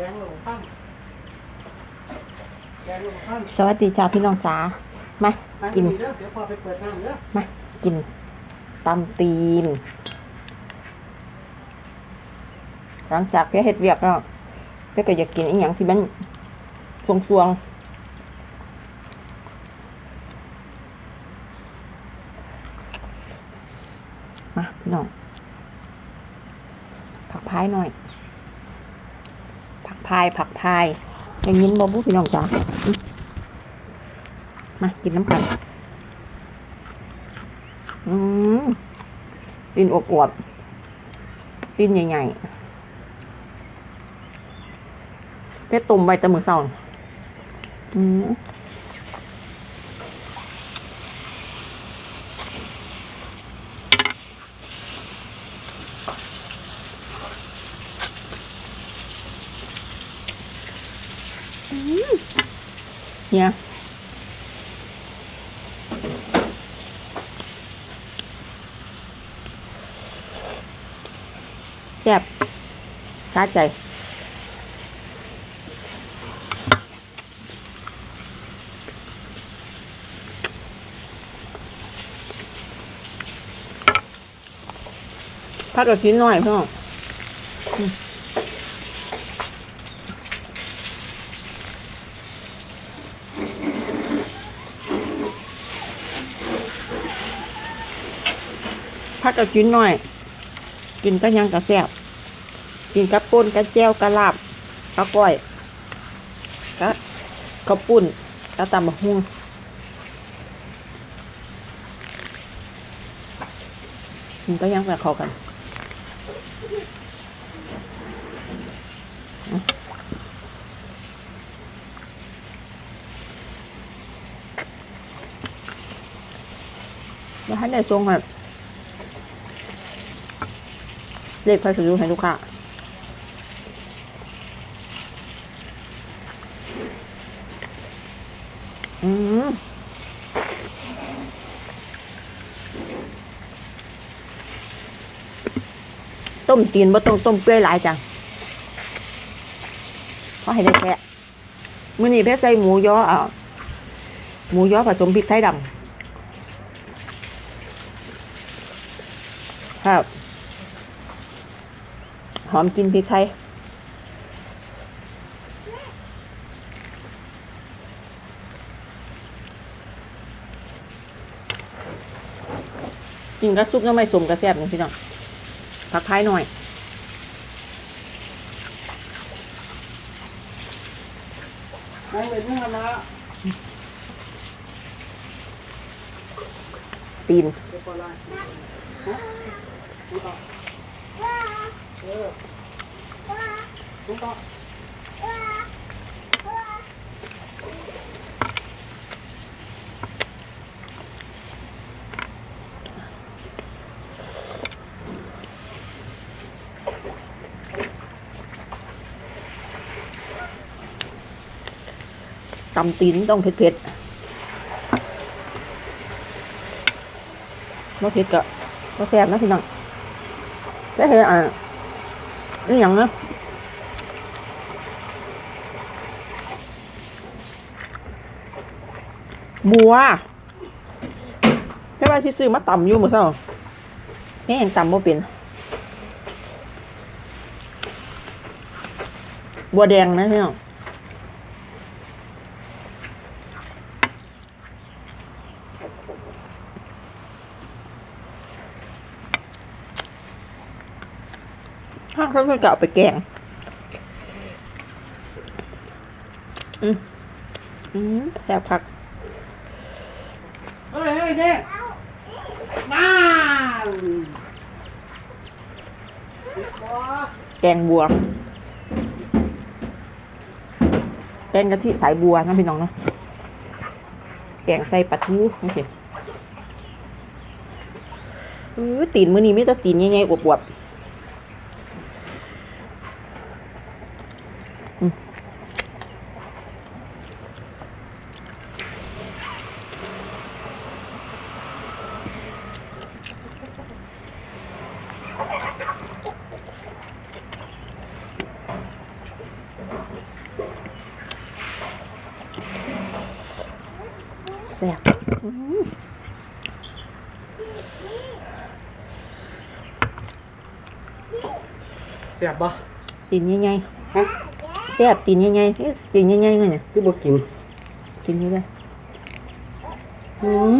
แกงหลงข้ามแกงหลงข้ามสวัสดีจ้าพี่น้องจ๋ามากิกินนเดี๋ยวพอไปเปิดน้ำเด้อมากินตำตีน หลังจากเพี่เฮ็ดเวียกแล้วเพี่ก็อยากกินอีหยังที่มันสวงสวงๆมาพี่น้องผักพายหน่อยผัก พายผักพายอย่างนี้บ่บุพี่น้องจ๋ามากินน้ำกันอืมตีนอวบๆตีนใหญ่ๆเป็ดตุ่มใบตะมือเศร้าอืม เนี่ยแซ่บสาใจพักกับชิ้นหน่อยเพื่อ พักกับชิ้นหน่อย กินก็ยังกระแซบกินกับป่นกับแจ้วกับลาบกับก้อยกับข้าวปุ้นกับตำบักหุ่งกินก็ยังแบบเขากันแล้วให้ได้ทรงแบบ เลขค่อยจะรู้ให้ลูกค้าอืมต้มตีนบ่ต้องต้มเปื่อยหลายจังเพราะให้ได้แค่มื้อนี้เพชรใส่หมูยออะหมูยอผสมพริกไทยดำครับ หอมกินพริกไทยกินกระซุปก็ไม่สมกระแซบนี่พี่น้องผักไทยหน่อยนั่งเลยนี่มาละตีน เดี๋ยวพอละฮะดูต่อเออดูต่อตำตีนต้องเผ็ดเผ็ดๆบ่เผ็ดก็บ่แซ่บนะพี่น้องแต่เห็นอะ นี่หยังนะบัวแค่ว่าชิซื้อมาต่ำอยู่หมื้อเช้าแม่ยังต่ำบ่เป็นบัวแดงนะเนี่ย งถ้าเขาจะเอาไปแกง อืมอืมแซ่บคักเฮ้ยเฮ้ยเด็กมาแกงบัว แกงกะทิสายบัวนะพี่น้องเนาะ แกงใส่ปลาทูนี่สิเออตีนมือนี้ไม่ต้องตีนใหญ่ๆอวบๆอืม แซ่บอื้อ เสีย บบ่ตีนใหญ่ฮะๆแซ่บตีนใหญ่ๆนี่ตีนใหญ่ๆเลยเนี่ยคือบ่กินกินอยู่เลยอืม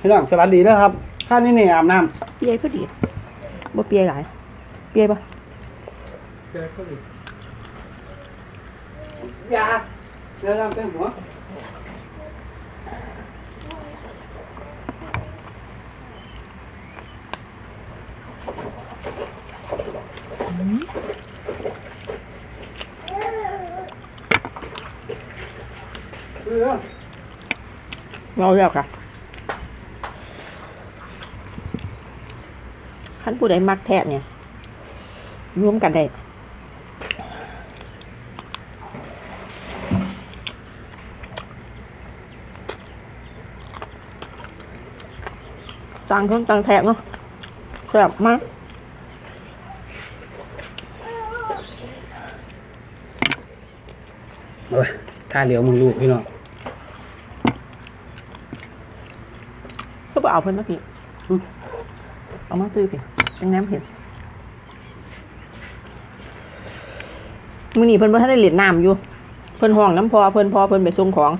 พี่น้องสวัสดีนะครับข้านี่นี่อาบน้ำเปียพอดีบ่เปียหลายเปียปะเดี๋ยวเขาดิยาเดี๋ยวน้ำเต็มหัว เราแล้วค่ะขั้นผู้ใดมักแทะเนี่ยรวมกันได้ต่างคนต่างแทะเนาะแซ่บมากโอ้ยท่าเหลียวมึงลูกพี่น้อง ไปเอาเพิ่นมาพี่เอามาซื้อพี่เป็นน้ำเห็นมื้อนี้เพิ่นบ่ทันได้เล่นน้ำอยู่ เพิ่นห้องน้ำพอเพิ่นพอเพิ่นไปส่งของ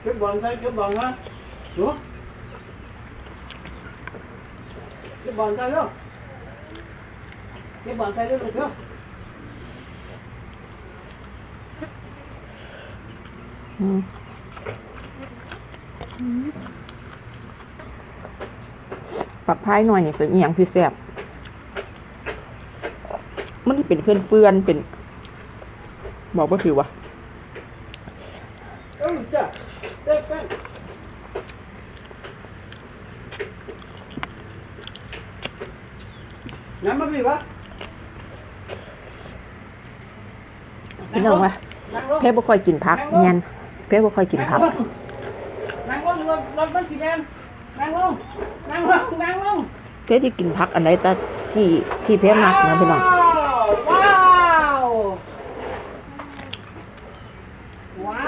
เก็บบอลใส่เก็บบอลนะหนูเก็บบอลใส่เร็วเก็บบอลใส่เร็วเร็ว อืม ปักพายหน่อยนี่เป็นอย่างที่แซ่บมันเป็นเฟื่อนๆเป็น บอกว่าถือว่าเอ้ยจ้ะเต้นเต้นน้ำมันมีวะพี่น้องว่าเพ่บ่ค่อยกินผักเงี้ย เพ่บ่ค่อยกินผักนั่งลงรถรถมันสีแดงนั่งลงนั่งลงนั่งลงเพ่สิกินผักอันไหนแต่ที่ที่เพ่มักนะพี่น้องว้าวว้า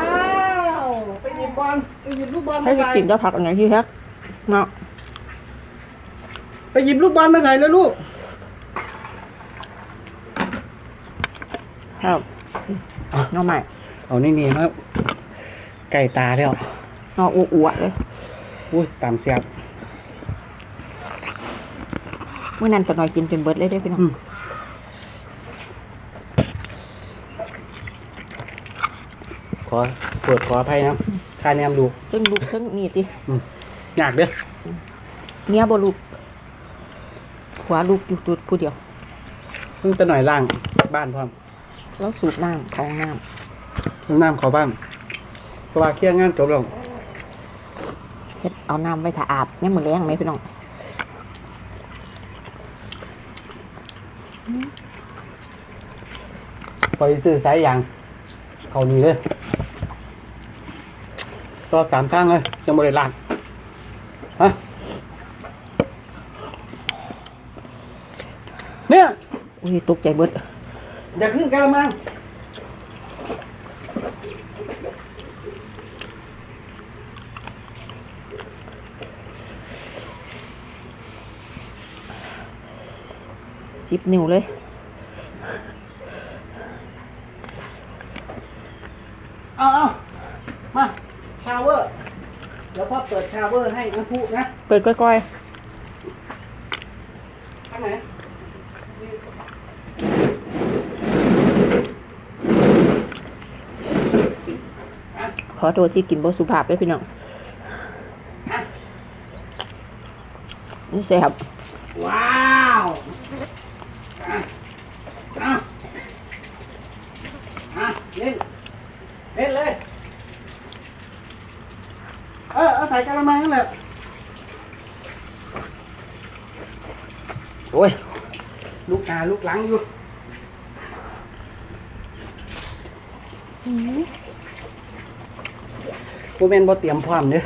วไปหยิบบอลไปหยิบลูกบอลเพ่มาสิใส่กินแต่ผักอันไหนที่แท้เนาะไปหยิบลูกบอลมาใส่แล้วลูกครับเนาะใหม่เอานี่นี่ครับ ไก่ตาแล้วเนาะอ้วนๆเลยอุ้ยตามเสียบเมื่อนั้นตะน้อยกินจนเบิดเลยเด้อพี่น้องอืมขอเปิดขออภัยนะค่าแนมดูเทั้งลูกเทั้งนี่ติอยากเด้อเมียบ่ลูกหัวลูกอยู่ตุดผู้เดียวเพิ่งจะหน่อยล่างบ้านพร้อมแล้วสูบน้ำเข้าห้องน้เพิ่งน้ำเขาบ้านเพราะ ว่าเคลียร์งานจบแล้วำเฮ็ดเอาน้ำไว้ถ้าอาบเนี่ยามมื้อแรงไหมพี่น้องพอไปซื้อสายยาง เขานี่เลยรอสามข้างเลยยังบริลานฮะเนี่ยอุ้ยตกใจเบิด อย่าขึ้นกระมัง 10นิ้วเลยเอาเอามาชาวเวอร์ เดี๋ยวพ่อเปิดชาวเวอร์ให้น้ำพุนะเปิดก้อยข้างไหนๆขอโทษที่กินบ่สุภาพเด้อพี่น้องนี่แซ่บว้าวอะอะอะเล่น เล่นเลย เออเอาใส่กระมังนั่นแหละโอ้ย ลูกหน้าลูกหลังอยู่กูเป็นบ่เตรียมพร้อมเด้อ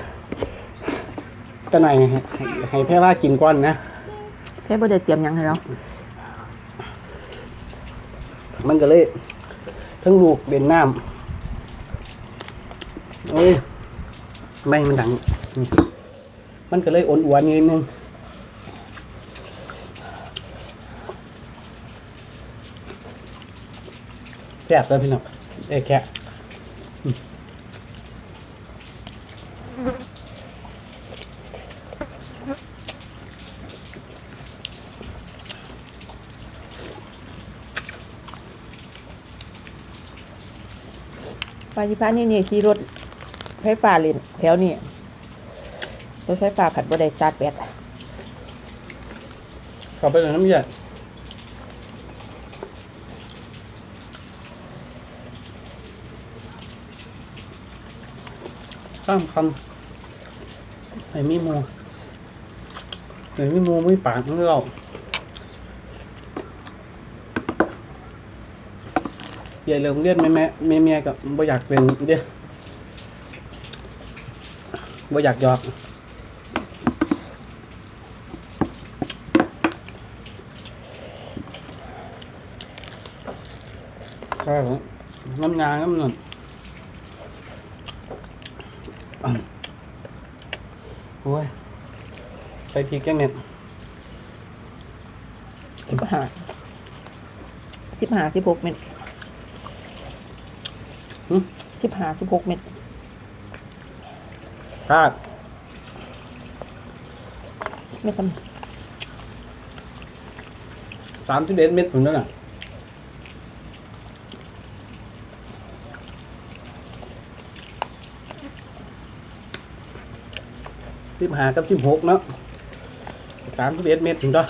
จะหน่อยให้ให้ให้แค่ว่ากินก่อนนะ เพ่บ่ได้เตรียมหยังให้เรามันก็เลยทั้งลูกเด่นน้ำ โอ้ยไม่มันดัง มันก็เลยอ่อนอวนนิดนึงแซ่บเลยพี่น้องเอ้ยแค่ปาจิพานี่นี่ยขี่รถ ไฟฟ้าเล่นแถวนี้รถไฟฟ้าผัดบ่ได้ชาร์จแบตขอไปเลยน้ำเยอะข้ามคำไอ้มีมูไอ้มีมูไม่ปากไม่เราใหญ่เรื่องเรียนแม่แม่แม่แม่กับบ่อยากเป็นเด้ บ่อยากหยอกใช่ครับน้ำงาน้ำหนุนอะโอ้ยใส่พริกแกงเน็ตสิบห้าสิบห้าสิบหกเมตรหึสิบห้าสิบหกเมต รพลาดไม่ทสามสิบเอ็ดเม็ดผมนั่นน่ะสิบห้ากับสิบหกเนาะสามสิบเอ็ดเม็ดถึงต่อำ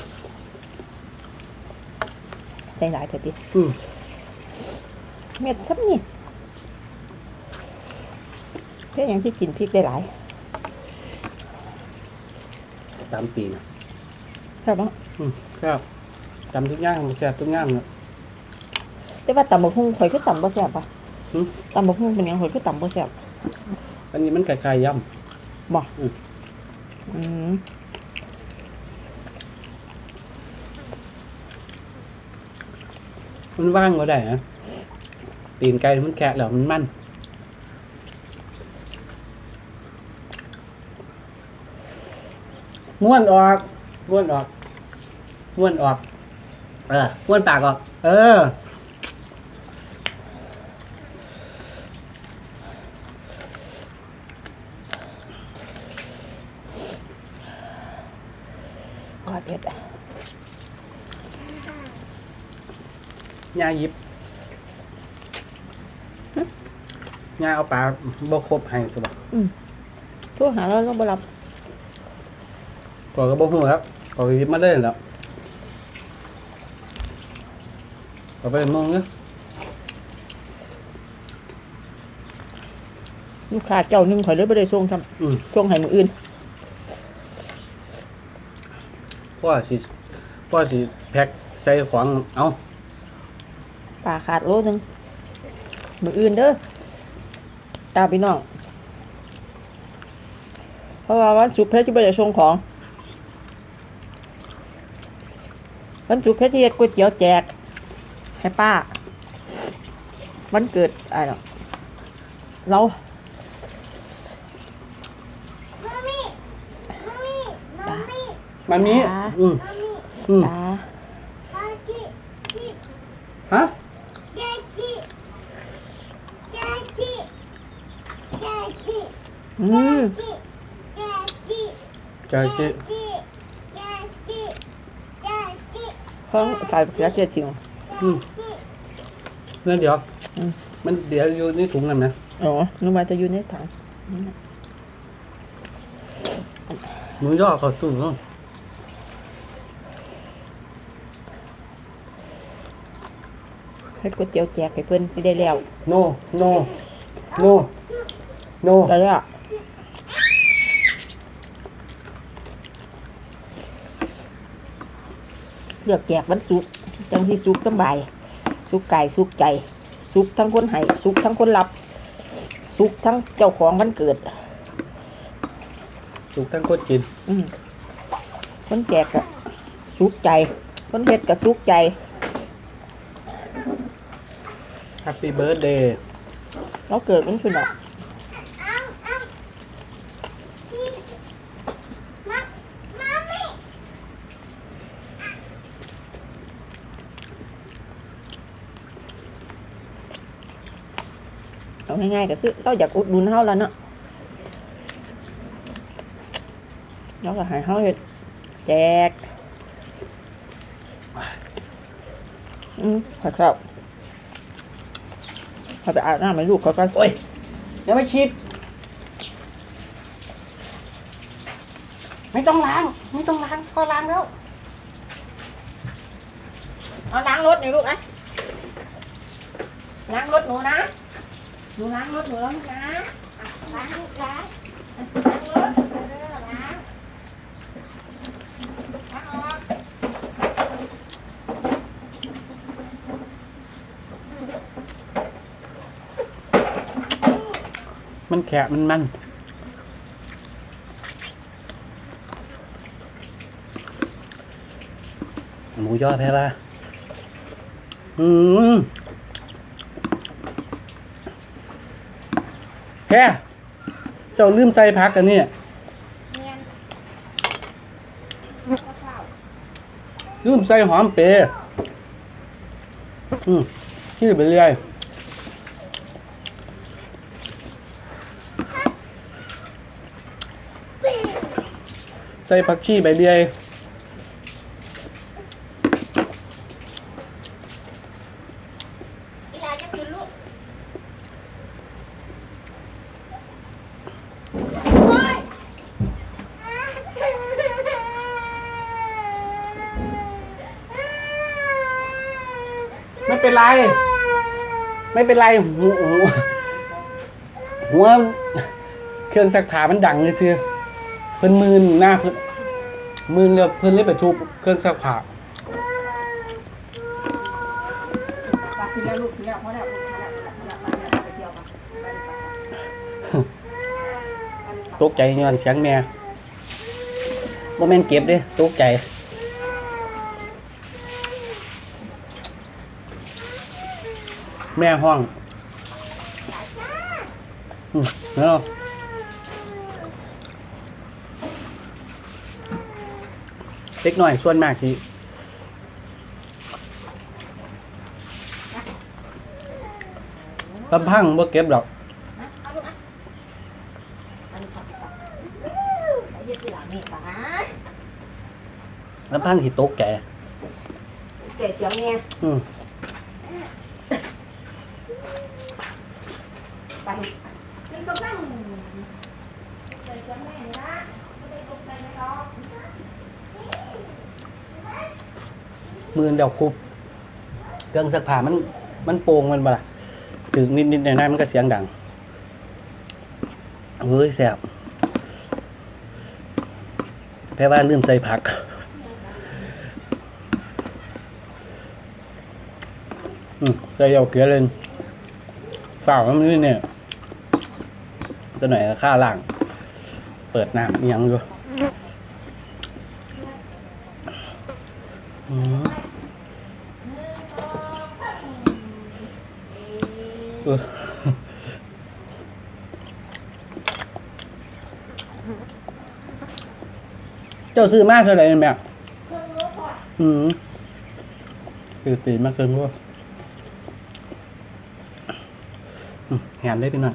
ได้หลายเถอะดิอืมเม็ดชับนี่เพื่ออย่างที่กินพริกได้หลาย ตามตีนครับเนาะอืมครับจำทุกอย่างแซ่บทุกอย่างเนาะแต่ว่าตำบักหุ่งข่อยคือตำบ่แซ่บปะหึตำบักหุ่งเป็นหยังข่อยคือตำบ่แซ่บอันนี้มันไก่ๆย่บ่อืม อืมำมันว่างก็ได้ฮะตีนไก่มันแกะแล้วมันมัน ม้วนออกม้วนออกม้วนออก เออม้วนปากออก เออขอเผ็ดยาหยิบยาเอาปลาบ่ครบให้สบอืมโทั่วหาเราเราบ่รับ ก่อนก็บ่ฮู้ครับก่อนก็หยิบมาได้แล้วก็ไปมองเนาะลูกค้าเจ้าหนึงข่อยเลยบ่ได้ส่งซ้อืมำส่งให้มื้ออื่น พ่อสิพ่อสิแพ็คใส่ของเอาปลาขาดโลหนึงมื้ออื่นเด้อตามพี่น้อง เพราะว่าวันศุกร์เพชรจะไปจะส่งของ วันศุกร์เพชรที่เฮ็ดก๋วยเตี๋ยวแจกให้ป้า วันเกิดอะไรหรอกเรา Mommy, mommy, mommy, มันมีอ่าอืม mommy, อืมตา Daddy, Daddy, ฮะ Daddy, Daddy, Daddy, อืม Daddy, ใจเจ๊ เพิ่งใส่เสียเจ็ดจริงอืมนั่นเดี๋ยว อืมมันเดี๋ยวอยู่ในถุงนั่นนะอ๋อนึกว่าจะอยู่ในถังนี่นะหนูย่อเข้าตู้เนาะให้ก๋วยเตี๋ยวแจกให้เพื่อนที่ได้แล้ว โนโนโนโน แล้วก็ เลือกแจกวันศุกร์จังที่สุกสำบาย สุกไก่สุกใจ สุกทั้งคนให้สุกทั้งคนรับ สุกทั้งเจ้าของวันเกิดถูกทั้งคนกิน อืมคนแจกอะสุกใจ คนเฮ็ดก็สุกใจแฮปปี้เบิร์ดเดย์เราเกิดเป็นสุดอกเอาเอาพี่มามาไม่ เอา ง่ายๆก็คือเราอยากอุดหนุนเฮาแล้วเนาะเราก็หายเฮาเฮ็ดแจกอืมขอครับพอไปอาบน้ำให้ลูกเขาก็โอ้ยยังไม่ชิด ไม่ต้องล้าง ไม่ต้องล้างพอล้างแล้ว เอาล้างรถหน่อยลูกนะล้างรถหนูนะ หนูล้างรถหนูล้วนะล้างลูกล้างล้างรถเออล้างล้างออกมันแขะมันมัน หมูยอแพ้ละอืม แค่เจ้าลืมใส่พักกันเนี่ยลืมใส่หอมเปรย์อืมชื่อไปเรื่อยใส่ผักชีใบเรื่อย อีหลาจะกินลูก โอ้ย ไม่ เป็นไร ไม่เป็นไรหัวหัวเครื่องซักผ้ามันดังเลยเสือเพิ่นมืนหน้าเพิ่นมืนเลยเพิ่นเลยไปทุบเครื่องซักผ้าปลากินแล้วลูกกินแล้วพอแล้วลูกพอแล้วพอแล้วพอแล้วไปเที่ยวกันไปดีกว่าตกใจย้อนเสียงแม่บ่แม่นเก็บเด้ตกใจ แม่ห้องอืมแล้วเล็กหน่อยส่วนมากสิลำพังบ่เก็บดอกเอาลูกอะอันนี้ครับไปเย็ดที่หลังนี่ป่ะฮะลำพังสิตกใจเก๋เสียงเนี่ย อืม ไปกินส้มตำเก๋เสียงแม่นี่นะไม่ได้ตกใจไม่หรอก มือเดียวคุบเครื่องซักผ้ามัน มันโป่งมันบ่ล่ะถึงนิดนิดๆหน่อยๆมันก็เสียงดังเฮ้ยแสบแปลว่าลืมใส่ผักอืใส่เอาเกลือเลยฝ่ามันนี่เนี่ยตัวหนก็ข้าล่าง เปิดน้ำยังอยู่อืม เจ้าซื้อมากเท่าไหร่เนี่ยแม่อืมคือตีมากเกินว่าแหนได้ไปหน่อย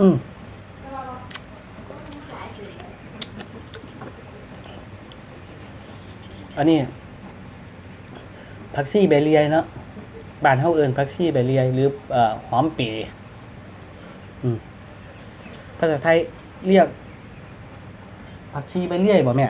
อืมอันนี้พัก ซี่ใบเลียเนาะบ้านเฮาเอิญพักซี่ใบเลียหรือเอ่อหอมปีอืมภาษาไทยเรียกผักชีใบเลียบ่แม่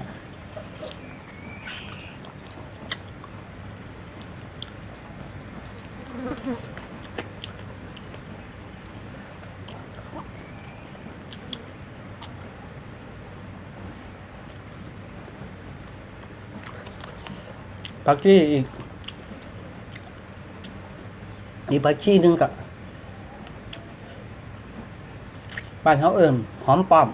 ผักชีอีก นี่ผักชีหนึ่งกับบ้านเขาเอิ่มหอมป้อม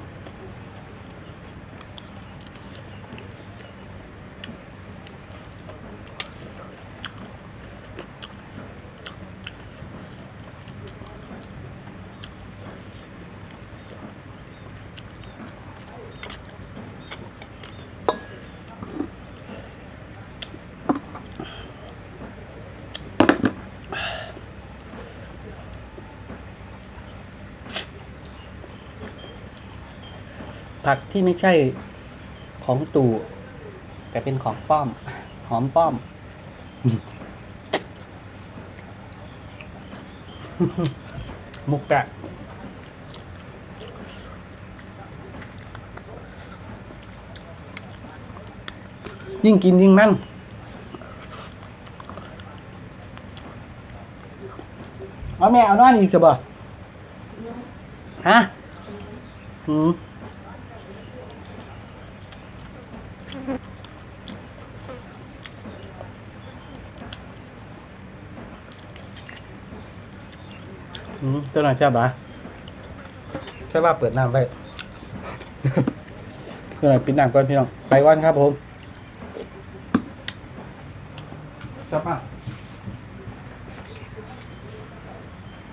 ผักที่ไม่ใช่ของตู่แต่เป็นของป้อม หอมป้อม มุกกะยิ่งกินยิ่งมันเอาแม่เอานอนอีกสิบ่ฮะอืม อืมเจ้าหน่อยเจ้าบ่าใช่ว่าเปิดน้ำไว้เจ้าหน่อยปิดน้ำก่อนพี่น้อง ไปก่อนครับผม